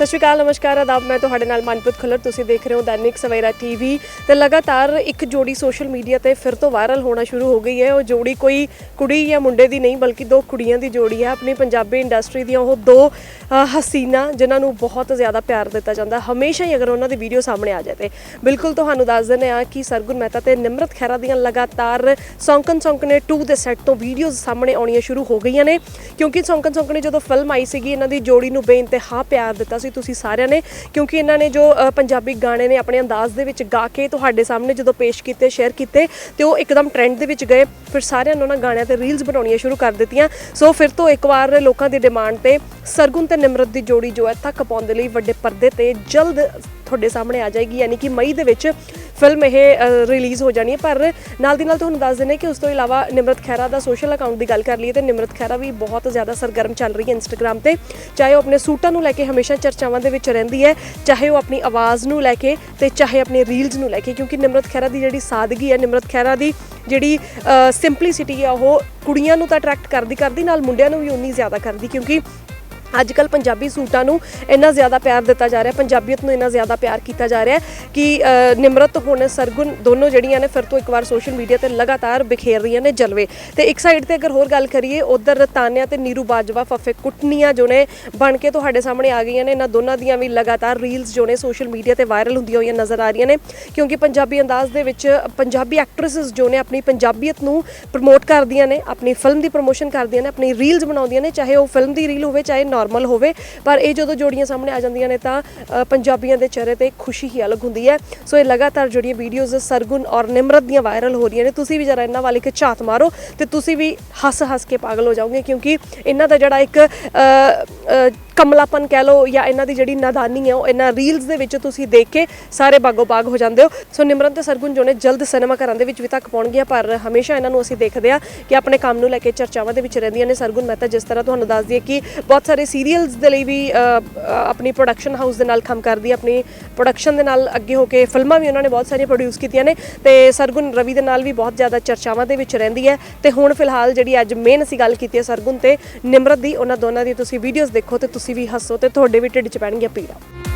ਸਤਿ ਸ਼੍ਰੀ ਅਕਾਲ ਨਮਸਕਾਰ ਆਦਾਬ। ਮੈਂ ਤੁਹਾਡੇ ਨਾਲ ਮਨਪ੍ਰੀਤ ਖੁੱਲਰ। ਤੁਸੀਂ ਦੇਖ ਰਹੇ ਹੋ ਦੈਨਿਕ ਸਵੇਰਾ ਟੀਵੀ ਤੇ ਲਗਾਤਾਰ ਇੱਕ ਜੋੜੀ ਸੋਸ਼ਲ ਮੀਡੀਆ ਤੇ ਫਿਰ ਤੋਂ ਵਾਇਰਲ ਹੋਣਾ ਸ਼ੁਰੂ ਹੋ ਗਈ ਹੈ। ਉਹ ਜੋੜੀ ਕੋਈ ਕੁੜੀ ਜਾਂ ਮੁੰਡੇ ਦੀ ਨਹੀਂ ਬਲਕਿ ਦੋ ਕੁੜੀਆਂ ਦੀ ਜੋੜੀ ਹੈ। ਆਪਣੀ ਪੰਜਾਬੀ ਇੰਡਸਟਰੀ ਦੀਆਂ ਉਹ ਦੋ ਅ, ਹਸੀਨਾ ਜਿਨ੍ਹਾਂ ਨੂੰ ਬਹੁਤ ਜ਼ਿਆਦਾ ਪਿਆਰ ਦਿੱਤਾ ਜਾਂਦਾ। ਹਮੇਸ਼ਾ ਹੀ ਅਗਰ ਉਹਨਾਂ ਦੀ ਵੀਡੀਓ ਸਾਹਮਣੇ ਆ ਜਾਏ ਤੇ। ਬਿਲਕੁਲ ਤੁਹਾਨੂੰ ਦੱਸ ਦਿੰਦੇ ਆ ਕਿ ਸਰਗੁਣ ਮਹਿਤਾ ਤੇ ਨਿਮਰਤ ਖਹਿਰਾ ਦੀਆਂ ਲਗਾਤਾਰ ਸੌਂਕਣ ਸੌਂਕਣੇ 2 ਦੇ ਸੈੱਟ ਤੋਂ ਵੀਡੀਓਜ਼ ਸਾਹਮਣੇ ਆਉਣੀਆਂ ਸ਼ੁਰੂ ਹੋ ਗਈਆਂ ਨੇ। ਕਿਉਂਕਿ ਸੌਂਕਣ ਸੌਂਕਣੇ ਜਦੋਂ ਫਿਲਮ ਆਈ ਸੀਗੀ ਇਹਨਾਂ ਦੀ ਜੋੜੀ ਨੂੰ ਬੇਇੰਤਹਾ ਪਿਆਰ ਦਿੱਤਾ ਸੀ। ਤੁਸੀਂ ਸਾਰਿਆਂ ਨੇ, ਕਿਉਂਕਿ ਇਹਨਾਂ ਨੇ ਜੋ ਪੰਜਾਬੀ ਗਾਣੇ ਨੇ ਆਪਣੇ ਅੰਦਾਜ਼ ਦੇ ਵਿੱਚ ਗਾ ਕੇ ਤੁਹਾਡੇ ਸਾਹਮਣੇ ਜਦੋਂ ਪੇਸ਼ ਕੀਤੇ, ਸ਼ੇਅਰ ਕੀਤੇ, ਤੇ ਉਹ ਇੱਕਦਮ ਟ੍ਰੈਂਡ ਦੇ ਵਿੱਚ ਗਏ। ਫਿਰ ਸਾਰਿਆਂ ਨੇ ਉਹਨਾਂ ਗਾਣਿਆਂ ਤੇ ਰੀਲਸ ਬਣਾਉਣੀਆਂ ਸ਼ੁਰੂ ਕਰ ਦਿੱਤੀਆਂ। ਸੋ ਫਿਰ ਤੋਂ ਇੱਕ ਵਾਰ ਲੋਕਾਂ ਦੀ ਡਿਮਾਂਡ ਤੇ ਸਰਗੁਣ ਤੇ ਨਿਮਰਤ ਦੀ ਜੋੜੀ ਜੋ ਹੈ ਤੱਕ ਪਾਉਣ ਦੇ ਲਈ ਵੱਡੇ ਪਰਦੇ ਤੇ ਜਲਦ ਤੁਹਾਡੇ ਸਾਹਮਣੇ ਆ ਜਾਏਗੀ, ਯਾਨੀ ਕਿ ਮਈ ਦੇ ਵਿੱਚ ਫਿਲਮ ਇਹ ਰਿਲੀਜ਼ ਹੋ ਜਾਣੀ ਹੈ। ਪਰ ਨਾਲ ਦੀ ਨਾਲ ਤੁਹਾਨੂੰ ਦੱਸ ਦਿੰਦੇ ਕਿ ਉਸ ਤੋਂ ਇਲਾਵਾ ਨਿਮਰਤ ਖਹਿਰਾ ਦਾ ਸੋਸ਼ਲ ਅਕਾਊਂਟ ਦੀ ਗੱਲ ਕਰ ਲਈਏ ਤੇ ਨਿਮਰਤ ਖਹਿਰਾ ਵੀ ਬਹੁਤ ਜ਼ਿਆਦਾ ਸਰਗਰਮ ਚੱਲ ਰਹੀ ਹੈ ਇੰਸਟਾਗ੍ਰam ਤੇ। ਚਾਹੇ ਉਹ ਆਪਣੇ ਸੂਟਾਂ ਨੂੰ ਲੈ ਕੇ ਹਮੇਸ਼ਾ ਚਰਚਾਵਾਂ ਦੇ ਵਿੱਚ ਰਹਿੰਦੀ ਹੈ, ਚਾਹੇ ਉਹ ਆਪਣੀ ਆਵਾਜ਼ ਨੂੰ ਲੈ ਕੇ ਤੇ ਚਾਹੇ ਆਪਣੇ ਰੀਲਜ਼ ਨੂੰ ਲੈ ਕੇ, ਕਿਉਂਕਿ ਨਿਮਰਤ ਖਹਿਰਾ ਦੀ ਜਿਹੜੀ ਸਾਦਗੀ ਹੈ, ਨਿਮਰਤ ਖਹਿਰਾ ਦੀ ਜਿਹੜੀ ਸਿੰਪਲਿਸਿਟੀ ਹੈ, ਉਹ ਕੁੜੀਆਂ ਨੂੰ ਤਾਂ ਅਟਰੈਕਟ ਕਰਦੀ ਕਰਦੀ ਨਾਲ ਮੁੰਡਿਆਂ ਨੂੰ ਵੀ ਉਨੀ ਜ਼ਿਆਦਾ ਕਰਦੀ, ਕਿਉਂਕਿ ਅੱਜ ਕੱਲ ਪੰਜਾਬੀ ਸੂਟਾਂ ਨੂੰ ਇੰਨਾ ਜ਼ਿਆਦਾ ਪਿਆਰ ਦਿੱਤਾ ਜਾ ਰਿਹਾ, ਪੰਜਾਬੀਅਤ ਨੂੰ ਇੰਨਾ ਜ਼ਿਆਦਾ ਪਿਆਰ ਕੀਤਾ ਜਾ ਰਿਹਾ ਕਿ ਨਿਮਰਤ ਹੁਣ ਸਰਗੁਣ ਦੋਨੋਂ ਜਿਹੜੀਆਂ ਨੇ ਫਿਰ ਤੋਂ ਇੱਕ ਵਾਰ ਸੋਸ਼ਲ ਮੀਡੀਆ ਤੇ ਲਗਾਤਾਰ ਬਿਖੇਰ ਰਹੀਆਂ ਨੇ ਜਲਵੇ। ਤੇ ਇੱਕ ਸਾਈਡ ਤੇ ਅਗਰ ਹੋਰ ਗੱਲ ਕਰੀਏ, ਉਧਰ ਤਾਨਿਆ ਤੇ ਨੀਰੂ ਬਾਜਵਾ, ਫੱਫੇ ਕੁੱਟਨੀਆਂ ਜੋ ਨੇ ਬਣ ਕੇ ਤੁਹਾਡੇ ਸਾਹਮਣੇ ਆ ਗਈਆਂ ਨੇ। ਇਹਨਾਂ ਦੋਨਾਂ ਦੀਆਂ ਵੀ ਲਗਾਤਾਰ ਰੀਲਸ ਜੋ ਨੇ ਸੋਸ਼ਲ ਮੀਡੀਆ ਤੇ ਵਾਇਰਲ ਹੁੰਦੀਆਂ ਹੋਈਆਂ ਨਜ਼ਰ ਆ ਰਹੀਆਂ ਨੇ, ਕਿਉਂਕਿ ਪੰਜਾਬੀ ਅੰਦਾਜ਼ ਦੇ ਵਿੱਚ ਪੰਜਾਬੀ ਐਕਟ੍ਰੈਸਸ ਜੋ ਨੇ ਆਪਣੀ ਪੰਜਾਬੀਅਤ ਨੂੰ ਪ੍ਰਮੋਟ ਕਰਦੀਆਂ ਨੇ, ਆਪਣੀ ਫਿਲਮ ਦੀ ਪ੍ਰੋਮੋਸ਼ਨ ਕਰਦੀਆਂ ਨੇ, ਆਪਣੀ ਰੀਲਸ ਬਣਾਉਂਦੀਆਂ ਨੇ, ਚਾਹੇ ਉਹ ਫਿਲਮ ਦੀ ਰੀਲ ਹੋਵੇ, ਚਾਹੇ ਨਾਰਮਲ ਹੋਵੇ, ਪਰ ਇਹ ਜਦੋਂ ਜੋੜੀਆਂ ਸਾਹਮਣੇ ਆ ਜਾਂਦੀਆਂ ਨੇ ਤਾਂ ਪੰਜਾਬੀਆਂ ਦੇ ਚਿਹਰੇ ਤੇ ਖੁਸ਼ੀ ਹੀ ਅਲੱਗ ਹੁੰਦੀ ਹੈ। ਸੋ ਇਹ ਲਗਾਤਾਰ ਜਿਹੜੀਆਂ ਵੀਡੀਓਜ਼ ਸਰਗੁਣ ਔਰ ਨਿਮਰਤ ਦੀਆਂ ਵਾਇਰਲ ਹੋ ਰਹੀਆਂ ਨੇ। ਤੁਸੀਂ ਵੀ ਜਰਾ ਇਹਨਾਂ ਵੱਲ ਇੱਕ ਝਾਤ ਮਾਰੋ ਤੇ ਤੁਸੀਂ ਵੀ ਹੱਸ ਹੱਸ ਕੇ ਪਾਗਲ ਹੋ ਜਾਓਗੇ ਕਿਉਂਕਿ ਇਹਨਾਂ ਦਾ ਜਿਹੜਾ ਇੱਕ ਕਮਲਾਪਨ ਕਹਿ ਲਓ ਜਾਂ ਇਹਨਾਂ ਦੀ ਜਿਹੜੀ ਨਾਦਾਨੀ ਹੈ ਉਹ ਇਹਨਾਂ ਰੀਲਸ ਦੇ ਵਿੱਚ ਤੁਸੀਂ ਦੇਖ ਕੇ ਸਾਰੇ ਬਾਗੋ ਬਾਗ ਹੋ ਜਾਂਦੇ ਹੋ। ਸੋ ਨਿਮਰਤ ਤੇ ਸਰਗੁਣ ਜੋ ਨੇ ਜਲਦ ਸਿਨੇਮਾ ਘਰਾਂ ਦੇ ਵਿੱਚ ਵੀ ਤੱਕ ਪਹੁੰਚਣਗੀਆਂ ਪਰ ਹਮੇਸ਼ਾ ਇਹਨਾਂ ਨੂੰ ਅਸੀਂ ਦੇਖਦੇ ਆ ਕਿ ਆਪਣੇ ਕੰਮ ਨੂੰ ਲੈ ਕੇ ਚਰਚਾਵਾਂ ਦੇ ਵਿੱਚ ਰਹਿੰਦੀਆਂ ਨੇ। ਸਰਗੁਣ ਮਹਿਤਾ ਜਿਸ ਤਰ੍ਹਾਂ ਤੁਹਾਨੂੰ ਦੱਸ ਦਈਏ ਕਿ ਬਹੁਤ ਸਾਰੇ ਸੀਰੀਅਲਸ ਦੇ ਲਈ ਵੀ ਆਪਣੀ ਪ੍ਰੋਡਕਸ਼ਨ ਹਾਊਸ ਦੇ ਨਾਲ ਕੰਮ ਕਰਦੀ ਆਪਣੀ ਪ੍ਰੋਡਕਸ਼ਨ ਦੇ ਨਾਲ ਅੱਗੇ ਹੋ ਕੇ ਫਿਲਮਾਂ ਵੀ ਉਹਨਾਂ ਨੇ ਬਹੁਤ ਸਾਰੀਆਂ ਪ੍ਰੋਡਿਊਸ ਕੀਤੀਆਂ ਨੇ। ਤੇ ਸਰਗੁਣ ਰਵੀ ਦੇ ਨਾਲ ਵੀ ਬਹੁਤ ਜ਼ਿਆਦਾ ਚਰਚਾਵਾਂ ਦੇ ਵਿੱਚ ਰਹਿੰਦੀ ਹੈ। ਤੇ ਹੁਣ ਫਿਲਹਾਲ ਜਿਹੜੀ ਅੱਜ ਮੇਨ ਅਸੀਂ ਗੱਲ ਕੀਤੀ ਹੈ ਸਰਗੁਣ ਤੇ ਨਿਮਰਤ ਦੀ, ਉਹਨਾਂ ਦੋਨਾਂ ਦੀ ਤੁਸੀਂ ਵੀਡੀਓਜ਼ ਦੇਖੋ ਤੇ ਤੁਸੀਂ ਵੀ ਹੱਸੋ ਤੇ ਤੁਹਾਡੇ ਵੀ ਢਿੱਡ 'ਚ ਪੈਣਗੀਆਂ ਪੀੜਾਂ।